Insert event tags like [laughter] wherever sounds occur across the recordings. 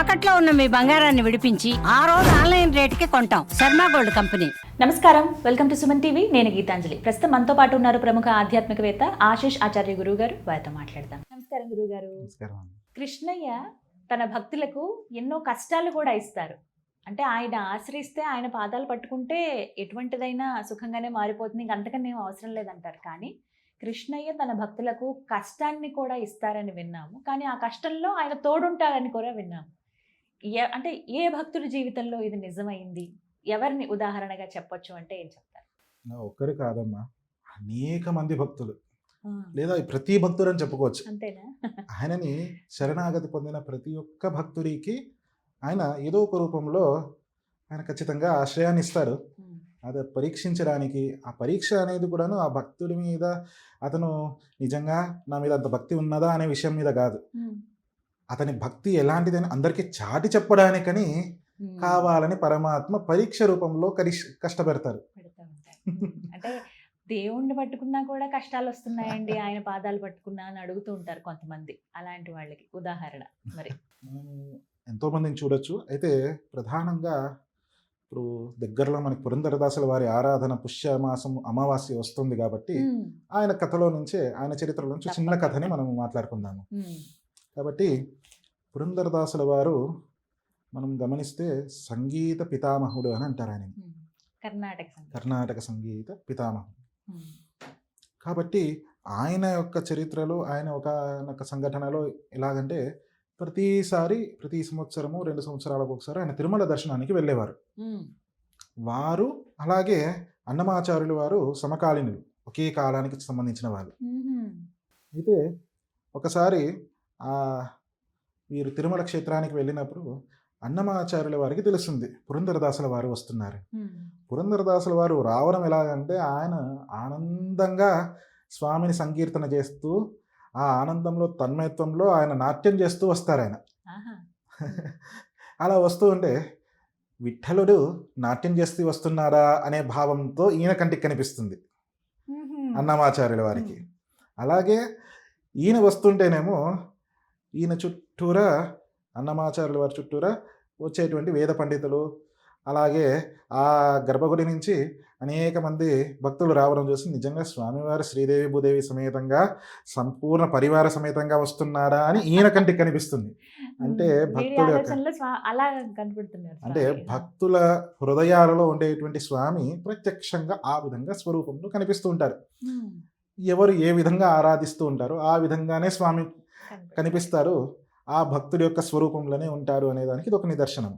తాకట్లో ఉన్న మీ బంగారాన్ని విడిపించి ఆ రోజు ఆన్లైన్ రేటుకి కొంటాం. Sharma gold company. నమస్కారం. Welcome to Suman TV. నేను గీతాంజలి. ప్రస్తుతం మనతో పాటు ఉన్నారు ప్రముఖ ఆధ్యాత్మికవేత్త ఆశీష్ ఆచార్య గురువు గారు వారితో మాట్లాడదాం. నమస్కారం గురువు గారు. కృష్ణయ్య తన భక్తులకు ఎన్నో కష్టాలు కూడా ఇస్తారు. అంటే ఆయన ఆశ్రయిస్తే ఆయన పాదాలు పట్టుకుంటే ఎటువంటిదైనా సుఖంగానే మారిపోతుంది. ఇంక అంతకన్నా ఏం అవసరం లేదంటారు. కానీ కృష్ణయ్య తన భక్తులకు కష్టాన్ని కూడా ఇస్తారని విన్నాము. కానీ ఆ కష్టంలో ఆయన తోడుంటారని కూడా విన్నాము. ఎ- అంటే ఏ భక్తుడి జీవితంలో ఇది నిజమైంది? ఎవరిని ఉదాహరణగా చెప్పొచ్చు అంటే ఏం చెప్తారు? ఒక్కరు కాదమ్మా. అనేక మంది భక్తులు. లేదా ప్రతి భక్తుడు అని చెప్పుకోవచ్చు. అంతేనా? ఆయనని శరణాగతి పొందిన ప్రతి ఒక్క భక్తుడికి ఆయన ఏదో ఒక రూపంలో ఆయన ఖచ్చితంగా ఆశ్రయాన్ని ఇస్తాడు ఉమ్, అది పరీక్షించడానికి ఆ పరీక్ష అనేది కూడాను ఆ భక్తుడి మీద అతను నిజంగా నా మీద అంత భక్తి ఉన్నదా అనే విషయం మీద కాదు. అతని భక్తి ఎలాంటిదని అందరికీ చాటి చెప్పడానికని. కావాలని పరమాత్మ పరీక్ష రూపంలో కరిష్ కష్టపెడతారు. అంటే దేవుణ్ణి పట్టుకున్నా కూడా కష్టాలు వస్తున్నాయండి ఆయన పాదాలు పట్టుకున్నా అని అడుగుతూ ఉంటారు కొంతమంది అలాంటి వాళ్ళకి. ఉదాహరణ మరి. ఎంతో మందిని చూడొచ్చు. అయితే ప్రధానంగా ఇప్పుడు దగ్గరలో మనకి పురంధరదాసుల వారి ఆరాధన పుష్యమాసం అమావాస్య వస్తుంది కాబట్టి ఆయన కథలో నుంచే ఆయన చరిత్రలో నుంచి చిన్న. కథని మనం మాట్లాడుకుందాము. కాబట్టి పురంధరదాసుల వారు మనం గమనిస్తే సంగీత పితామహుడు అని అంటారు ఆయన. కర్ణాటక సంగీతం. కర్ణాటక సంగీత పితామహుడు. కాబట్టి ఆయన యొక్క చరిత్రలో ఆయన ఒక సంఘటనలో ఎలాగంటే ప్రతిసారి ప్రతి సంవత్సరము రెండు సంవత్సరాలకు ఒకసారి ఆయన తిరుమల దర్శనానికి వెళ్ళేవారు. వారు అలాగే అన్నమాచార్యులు వారు సమకాలీనులు ఒకే కాలానికి సంబంధించిన వాళ్ళు. అయితే ఒకసారి ఆ వీరు తిరుమల క్షేత్రానికి వెళ్ళినప్పుడు అన్నమాచార్యుల వారికి తెలుస్తుంది. పురంధరదాసుల వారు వస్తున్నారు. పురంధరదాసుల వారు రావడం ఎలాగంటే ఆయన ఆనందంగా స్వామిని సంకీర్తన చేస్తూ ఆ ఆనందంలో తన్మయత్వంలో ఆయన నాట్యం చేస్తూ వస్తారు ఆయన. [laughs] అలా వస్తూ ఉంటే విఠలుడు నాట్యం చేస్తూ వస్తున్నారా అనే భావంతో ఈయన కంటికి కనిపిస్తుంది. అన్నమాచార్యుల వారికి. అలాగే ఈయన వస్తుంటేనేమో ఈయన చుట్టూరా అన్నమాచార్యుల వారి చుట్టూరా వచ్చేటువంటి వేద పండితులు అలాగే ఆ గర్భగుడి నుంచి అనేక మంది భక్తులు రావడం చూసి నిజంగా స్వామివారు శ్రీదేవి భూదేవి సమేతంగా సంపూర్ణ పరివార సమేతంగా వస్తున్నారా అని ఈయన కంటికి కనిపిస్తుంది. అంటే అలా కనపడుతున్నారు అంటే. భక్తుల హృదయాలలో ఉండేటువంటి స్వామి ప్రత్యక్షంగా ఆ విధంగా స్వరూపంలో కనిపిస్తూ ఉంటారు. ఎవరు ఏ విధంగా ఆరాధిస్తూ ఉంటారో ఆ విధంగానే స్వామి కనిపిస్తారు. ఆ భక్తుడి యొక్క స్వరూపంలోనే ఉంటారు అనే దానికి ఇది ఒక నిదర్శనం.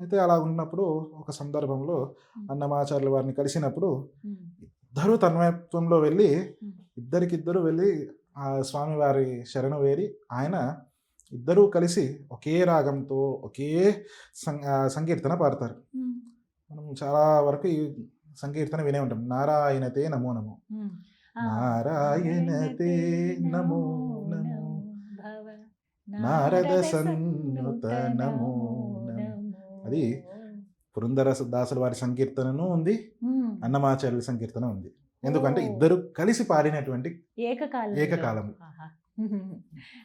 అయితే అలా ఉన్నప్పుడు ఒక సందర్భంలో అన్నమాచార్యుల వారిని కలిసినప్పుడు ఇద్దరు తన్మయత్వంలో వెళ్ళి. ఇద్దరికిద్దరు వెళ్ళి ఆ స్వామివారి శరణు వేరి ఆయన ఇద్దరూ కలిసి ఒకే రాగంతో ఒకే సంకీర్తన పాడతారు. మనం చాలా వరకు ఈ సంకీర్తన వినే ఉంటాం. నారాయణతే నమో నమో. నారాయణతే నమో నమో. నారద సన్నుత నమో నమో. అది పురంధర దాసుల వారి సంకీర్తనను ఉంది. అన్నమాచార్యుల సంకీర్తన ఉంది ఎందుకంటే. ఇద్దరు కలిసి పాడినటువంటి ఏకకాలం ఏకకాలము. ఉమ్.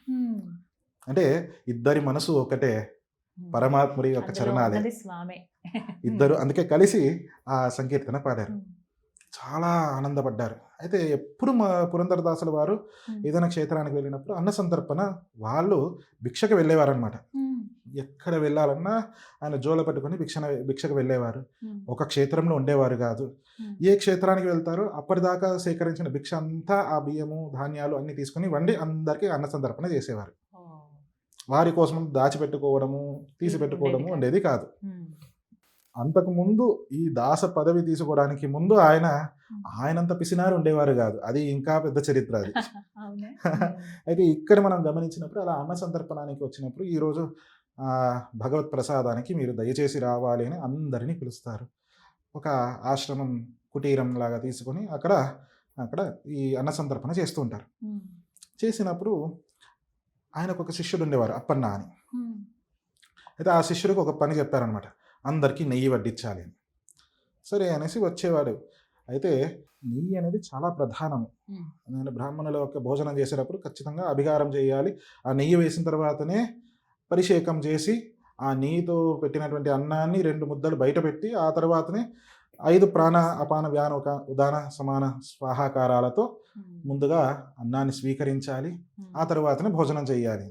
[laughs] అంటే ఇద్దరి మనసు ఒకటే పరమాత్ముడి యొక్క చరణాలే ఇద్దరు [laughs] అందుకే కలిసి ఆ సంకీర్తన పాడారు. చాలా ఆనందపడ్డారు అయితే ఎప్పుడు మా పురంధరదాసుల వారు. ఏదైనా క్షేత్రానికి వెళ్ళినప్పుడు అన్న సంతర్పణ వాళ్ళు భిక్షకు వెళ్ళేవారనమాట. ఎక్కడ వెళ్ళాలన్నా ఆయన జోల పట్టుకొని భిక్షణ భిక్షకు వెళ్ళేవారు. ఒక క్షేత్రంలో ఉండేవారు కాదు. ఏ క్షేత్రానికి వెళ్తారో అప్పటిదాకా సేకరించిన భిక్ష అంతా ఆ బియ్యము ధాన్యాలు అన్ని తీసుకుని వండి అందరికీ అన్న సంతర్పణ చేసేవారు. వారి కోసం దాచిపెట్టుకోవడము తీసి పెట్టుకోవడము ఉండేది కాదు ఉమ్. అంతకు ముందు ఈ దాస పదవి తీసుకోవడానికి ముందు ఆయన ఆయనంత పిసినారు ఉండేవారు కాదు. అది ఇంకా పెద్ద చరిత్ర అది. [laughs] [laughs] అయితే ఇక్కడ మనం గమనించినప్పుడు అలా అన్న సంతర్పణానికి వచ్చినప్పుడు ఈరోజు ఆ, భగవత్ ప్రసాదానికి మీరు దయచేసి రావాలి అని అందరినీ పిలుస్తారు. ఒక ఆశ్రమం కుటీరం లాగా తీసుకొని అక్కడ అక్కడ ఈ అన్న సంతర్పణ చేస్తూ ఉంటారు. చేసినప్పుడు ఆయనకు ఒక శిష్యుడు ఉండేవారు అప్పన్న అని. అయితే ఆ శిష్యుడికి ఒక పని చెప్పారనమాట అందరికీ నెయ్యి వడ్డించాలి అని. సరే అనేసి వచ్చేవాడు. అయితే నెయ్యి అనేది చాలా ప్రధానము. నేను బ్రాహ్మణుల యొక్క భోజనం చేసేటప్పుడు ఖచ్చితంగా అభిగారం చేయాలి. ఆ నెయ్యి వేసిన తర్వాతనే పరిషేకం చేసి ఆ నెయ్యితో పెట్టినటువంటి అన్నాన్ని రెండు ముద్దలు బయట పెట్టి ఆ తర్వాతనే ఐదు ప్రాణ అపాన వ్యాన ఒక ఉదాన సమాన స్వాహాకారాలతో ముందుగా అన్నాన్ని స్వీకరించాలి. ఆ తర్వాతనే భోజనం చేయాలి.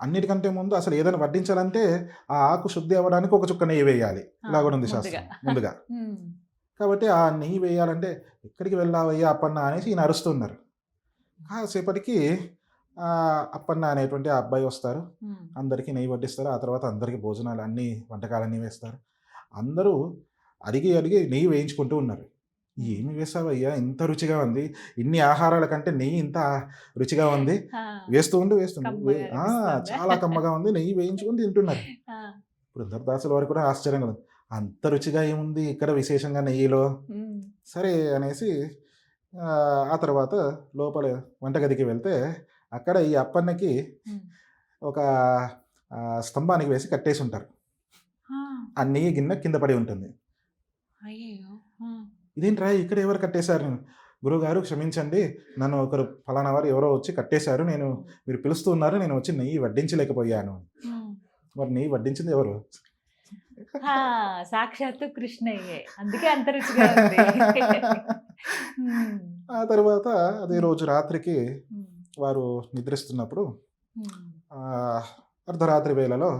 అన్నిటికంటే ముందు అసలు ఏదైనా వడ్డించాలంటే ఆ ఆకు శుద్ధి అవ్వడానికి ఒక చుక్క నెయ్యి వేయాలి. ఇలా కూడా ఉంది శాస్త్రం. ముందుగా. [laughs] కాబట్టి ఆ నెయ్యి వేయాలంటే ఎక్కడికి వెళ్ళావయ్యా అప్పన్న అనేసి ఈయన అరుస్తున్నారు. కాసేపటికి ఆ అప్పన్న అనేటువంటి ఆ అబ్బాయి వస్తారు. అందరికీ నెయ్యి వడ్డిస్తారు. ఆ తర్వాత అందరికీ భోజనాలు అన్ని వంటకాలన్నీ వేస్తారు. అందరూ అడిగి అడిగి నెయ్యి వేయించుకుంటూ ఉన్నారు. ఏమి వేసావయ్యా ఇంత రుచిగా ఉంది. ఇన్ని ఆహారాల కంటే నెయ్యి ఇంత రుచిగా ఉంది. వేస్తూ ఉండి వేస్తుంది? చాలా కమ్మగా ఉంది. నెయ్యి వేయించుకుని తింటున్నారు. ఇప్పుడు దాసుల వారు కూడా ఆశ్చర్యంగా ఉంది అంత రుచిగా ఏముంది ఇక్కడ విశేషంగా నెయ్యిలో? సరే అనేసి ఆ, తర్వాత లోపల వంటగదికి వెళ్తే అక్కడ ఈ అప్పన్నకి ఒక స్తంభానికి వేసి కట్టేసి ఉంటారు. ఆ నెయ్యి గిన్నె కింద పడి ఉంటుంది. ఇదేంట్రా ఇక్కడ ఎవరు కట్టేశారు గురువుగారు క్షమించండి. నన్ను ఒకరు ఫలానా వారు ఎవరో వచ్చి కట్టేశారు. నేను మీరు పిలుస్తూ ఉన్నారు. నేను వచ్చి నెయ్యి వడ్డించలేకపోయాను. మరి నెయ్యి వడ్డించింది ఎవరు? సాక్షాత్తు కృష్ణయ్యే. అందుకే అంత రుచిగా ఆ తర్వాత అదే. రోజు రాత్రికి వారు నిద్రిస్తున్నప్పుడు అర్ధరాత్రి వేళలో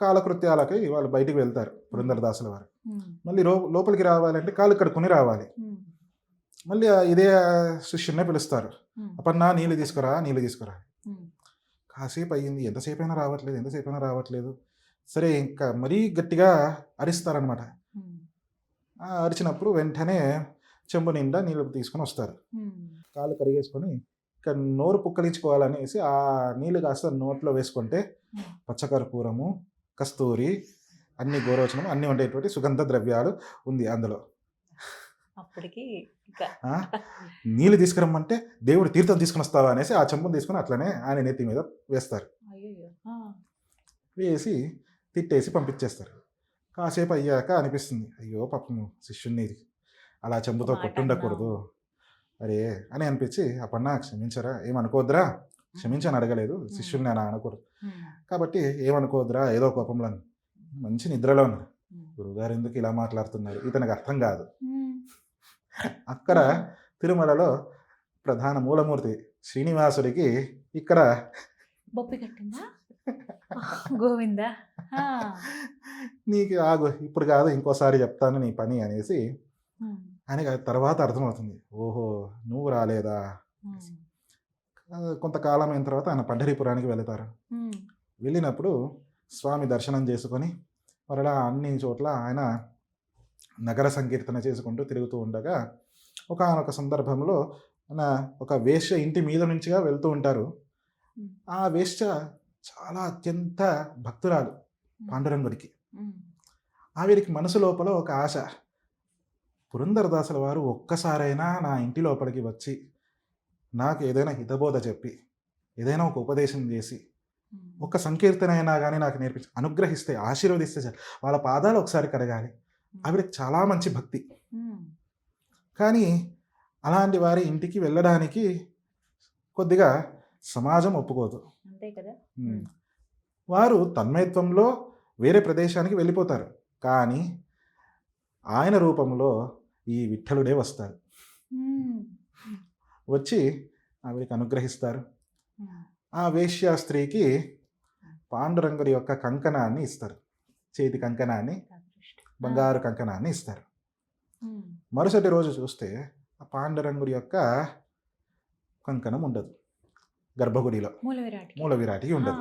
కాలకృత్యాలకి వాళ్ళు బయటికి వెళ్తారు పురంధరదాసుల వారు. మళ్ళీ రో లోపలికి రావాలంటే కాలు కడుక్కొని రావాలి. ఉమ్, మళ్ళీ ఇదే శిష్యున్నే పిలుస్తారు. ఉమ్, అప్పన్నా నీళ్ళు తీసుకురా నీళ్ళు తీసుకురా. కాసేపు అయ్యింది. ఎంతసేపు అయినా రావట్లేదు ఎంతసేపు అయినా రావట్లేదు. సరే ఇంకా మరీ గట్టిగా అరిస్తారనమాట అరిచినప్పుడు వెంటనే చెంబు నిండా నీళ్ళు తీసుకొని వస్తారు. ఉమ్, కాళ్ళు కడిగేసుకొని ఇక నోరు పుక్కలించుకోవాలనేసి ఆ నీళ్ళు కాస్త నోట్లో వేసుకుంటే. పచ్చకర్పూరము కస్తూరి అన్ని గోరోచనం అన్ని ఉండేటువంటి సుగంధ ద్రవ్యాలు ఉంది అందులో. అప్పటికి నీళ్ళు తీసుకురమ్మంటే దేవుడు తీర్థం తీసుకుని వస్తావా అనేసి ఆ చెంబును తీసుకుని అట్లనే ఆయన నెత్తి మీద వేస్తారు. వేసి తిట్టేసి పంపించేస్తారు. కాసేపు అయ్యాక అనిపిస్తుంది అయ్యో పాపం శిష్యుణ్ణి అలా చెంబుతో కొట్టుండకూడదు. అరే అని అనిపించి అప్పన్నా క్షమించరా? ఏమనుకోవద్దురా క్షమించని అడగలేదు. శిష్యుణ్ణి అలా అనకూడదు. కాబట్టి ఏమనుకోవద్దురా ఏదో కోపంలో అని. మంచి నిద్రలో ఉన్నారు గురువుగారు ఎందుకు ఇలా మాట్లాడుతున్నారు? ఇతనికి అర్థం కాదు. అక్కడ తిరుమలలో ప్రధాన మూలమూర్తి శ్రీనివాసుడికి ఇక్కడ బొప్పి కట్టిందా? గోవిందా? నీకు ఆగు ఇప్పుడు కాదు ఇంకోసారి చెప్తాను నీ పని అనేసి ఆయనకి తర్వాత అర్థమవుతుంది. ఓహో నువ్వు రాలేదా? కొంతకాలం అయిన తర్వాత ఆయన పండరీపురానికి వెళతారు. వెళ్ళినప్పుడు స్వామి దర్శనం చేసుకొని మరలా అన్ని చోట్ల ఆయన నగర సంకీర్తన చేసుకుంటూ తిరుగుతూ ఉండగా ఒకానొక సందర్భంలో ఆయన ఒక వేశ్య ఇంటి మీద నుంచిగా వెళ్తూ ఉంటారు. ఆ వేశ్య చాలా అత్యంత భక్తురాలు పాండురంగుడికి. ఆవిడికి మనసు లోపల ఒక ఆశ. పురంధరదాసుల వారు ఒక్కసారైనా నా ఇంటి లోపలికి వచ్చి నాకు ఏదైనా హితబోధ చెప్పి ఏదైనా ఒక ఉపదేశం చేసి ఉమ్, ఒక సంకీర్తన అయినా కానీ నాకు నేర్పించి అనుగ్రహిస్తే ఆశీర్వదిస్తే చాలు. వాళ్ళ పాదాలు ఒకసారి కడగాలి. ఆవిడకి చాలా మంచి భక్తి. కానీ అలాంటి వారి ఇంటికి వెళ్ళడానికి కొద్దిగా సమాజం ఒప్పుకోదు. అంతే కదా. వారు తన్మయత్వంలో వేరే ప్రదేశానికి వెళ్ళిపోతారు. కానీ ఆయన రూపంలో ఈ విఠలుడే వస్తారు. వచ్చి ఆవిడకి అనుగ్రహిస్తారు. ఆ వేశ్యా స్త్రీకి పాండురంగుడి యొక్క కంకణాన్ని ఇస్తారు. చేతి కంకణాన్ని. బంగారు కంకణాన్ని ఇస్తారు. మరుసటి రోజు చూస్తే ఆ పాండురంగుడి యొక్క కంకణం ఉండదు. గర్భగుడిలో మూల విరాట్ ఉండదు.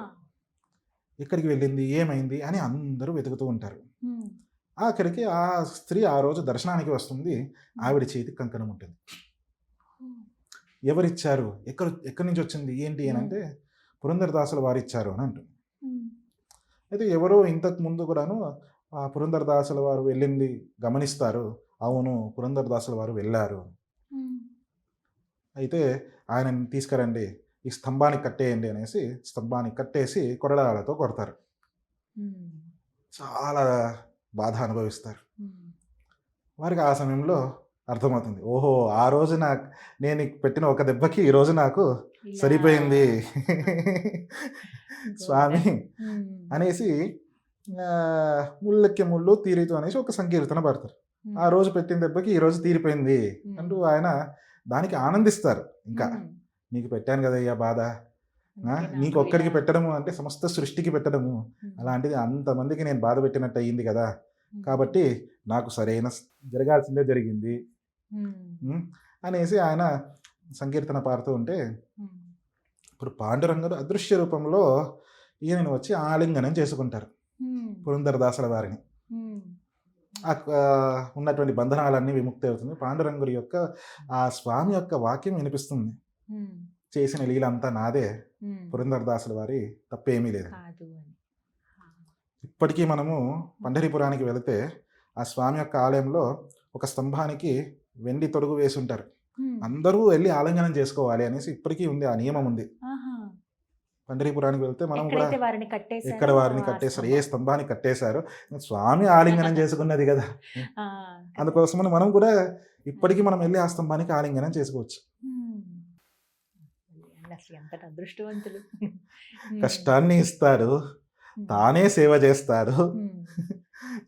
ఎక్కడికి వెళ్ళింది? ఏమైంది? అని అందరూ వెతుకుతూ ఉంటారు. ఆఖరికి ఆ స్త్రీ ఆ రోజు దర్శనానికి వస్తుంది. ఆవిడ చేతికి కంకణం ఉంటుంది. ఎవరిచ్చారు? ఎక్కడ ఎక్కడి నుంచి వచ్చింది? ఏంటి అని అంటే పురంధరదాసుల వారు ఇచ్చారు అని అంటుంది అయితే ఎవరో ఇంతకు ముందు కూడాను ఆ పురంధరదాసుల వారు వెళ్ళింది గమనిస్తారు. అవును పురంధరదాసుల వారు వెళ్ళారు. అయితే ఆయనని తీసుకురండి ఈ స్తంభానికి కట్టేయండి అనేసి స్తంభానికి కట్టేసి కొరడాలతో కొడతారు. చాలా బాధ అనుభవిస్తారు. వారికి ఆ సమయంలో అర్థమవుతుంది ఓహో ఆ రోజు నాకు నేను పెట్టిన ఒక దెబ్బకి ఈ రోజు నాకు సరిపోయింది. [laughs] స్వామి ఉమ్. [laughs] అనేసి ఆ, ముళ్ళెక్కి ముళ్ళు తీరితో అనేసి ఒక సంకీర్తన పడతారు. ఆ రోజు పెట్టిన దెబ్బకి ఈ రోజు తీరిపోయింది ఉమ్. అంటూ ఆయన దానికి ఆనందిస్తారు ఇంకా. నీకు పెట్టాను కదయ్యా బాధ ఆ, అందుకే నీకు ఒక్కడికి ఇలా- పెట్టడము అంటే సమస్త సృష్టికి పెట్టడము. అలాంటిది అంతమందికి నేను బాధ పెట్టినట్టు అయ్యింది కదా. కాబట్టి నాకు సరైన జరగాల్సిందే జరిగింది అనేసి ఆయన సంకీర్తన పాడుతూ ఉంటే. ఇప్పుడు పాండురంగుడు అదృశ్య రూపంలో ఈయనను వచ్చి ఆలింగనం చేసుకుంటారు. పురంధరదాసుల వారిని. ఉన్నటువంటి బంధనాలన్నీ విముక్తి అవుతుంది. పాండురంగుడి యొక్క ఆ స్వామి యొక్క వాక్యం వినిపిస్తుంది. చేసిన లీల అంతా నాదే. పురంధరదాసుల వారి తప్పేమీ లేదు. ఇప్పటికీ మనము పండరిపురానికి వెళితే ఆ స్వామి యొక్క ఆలయంలో ఒక స్తంభానికి వెండి తొడుగు వేసి ఉంటారు. అందరూ వెళ్ళి ఆలింగనం చేసుకోవాలి అనేసి ఇప్పటికీ ఉంది ఆ నియమం ఉంది. పండరిపురానికి వెళ్తే మనం కూడా ఎక్కడైతే వారిని కట్టేశారో ఏ స్తంభం. స్తంభాన్ని కట్టేశారు స్వామి ఆలింగనం చేసుకున్నది కదా అందుకోసమని మనం కూడా ఇప్పటికీ మనం వెళ్ళి ఆ స్తంభానికి ఆలింగనం చేసుకోవచ్చు అదృష్టవంతులు. కష్టాన్ని ఇస్తారు. తానే సేవ చేస్తారు.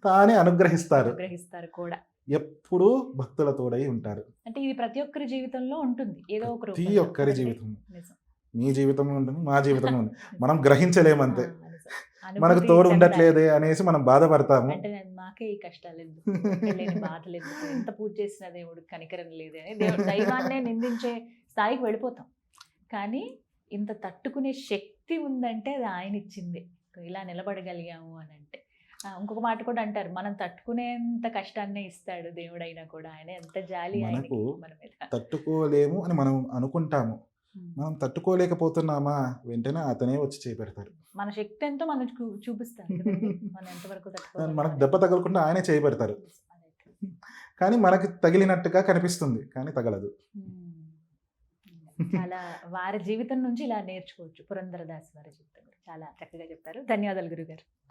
తానే అనుగ్రహిస్తారు అనుగ్రహిస్తారు కూడా ఎప్పుడూ భక్తుల తోడై ఉంటారు. అంటే ఇది ప్రతి ఒక్కరి జీవితంలో ఉంటుంది. ఏదో ఒక ప్రతి. ఒక్కరి జీవితం. మీ జీవితంలో ఉంటుంది మా జీవితంలో ఉంటుంది. [laughs] మనం గ్రహించలేమంతే. [laughs] మనకు తోడు. ఉండట్లేదే అనేసి మనం బాధపడతాము. అంటే మాకే ఈ కష్టాలు ఎంత పూజ చేసిన దేవుడు కనికరం లేదు అని దేవుడు దైవాన్నే నిందించే స్థాయికి వెళ్ళిపోతాం. కానీ ఇంత తట్టుకునే శక్తి ఉందంటే అది ఆయన ఇచ్చింది. ఇలా నిలబడగలిగాము అని అంటే. ఇంకొక మాట కూడా అంటారు. మనం తట్టుకునేంత కష్టాన్నే ఇస్తాడు దేవుడైనా కూడా. ఆయన ఎంత జాలి మనకు తట్టుకోలేము అని మనం అనుకుంటాము. మనం తట్టుకోలేకపోతున్నామా? వెంటనే అతనే వచ్చి చేపెడతాడు. మన శక్తి ఎంతో మనం చూ- చూపిస్తాడు కదండి. మనం ఎంతవరకు తట్టుకోగలం మనకు. దెబ్బ తగలకుండా ఆయనే చేయబెడతారు. కానీ మనకి తగిలినట్టుగా కనిపిస్తుంది కానీ తగలదు. చాలా వారి జీవితం నుంచి ఇలా నేర్చుకోవచ్చు. పురంధరదాస్ వారి జీవితం. చాలా చక్కగా చెప్పారు. ధన్యవాదాలు గురుగారు.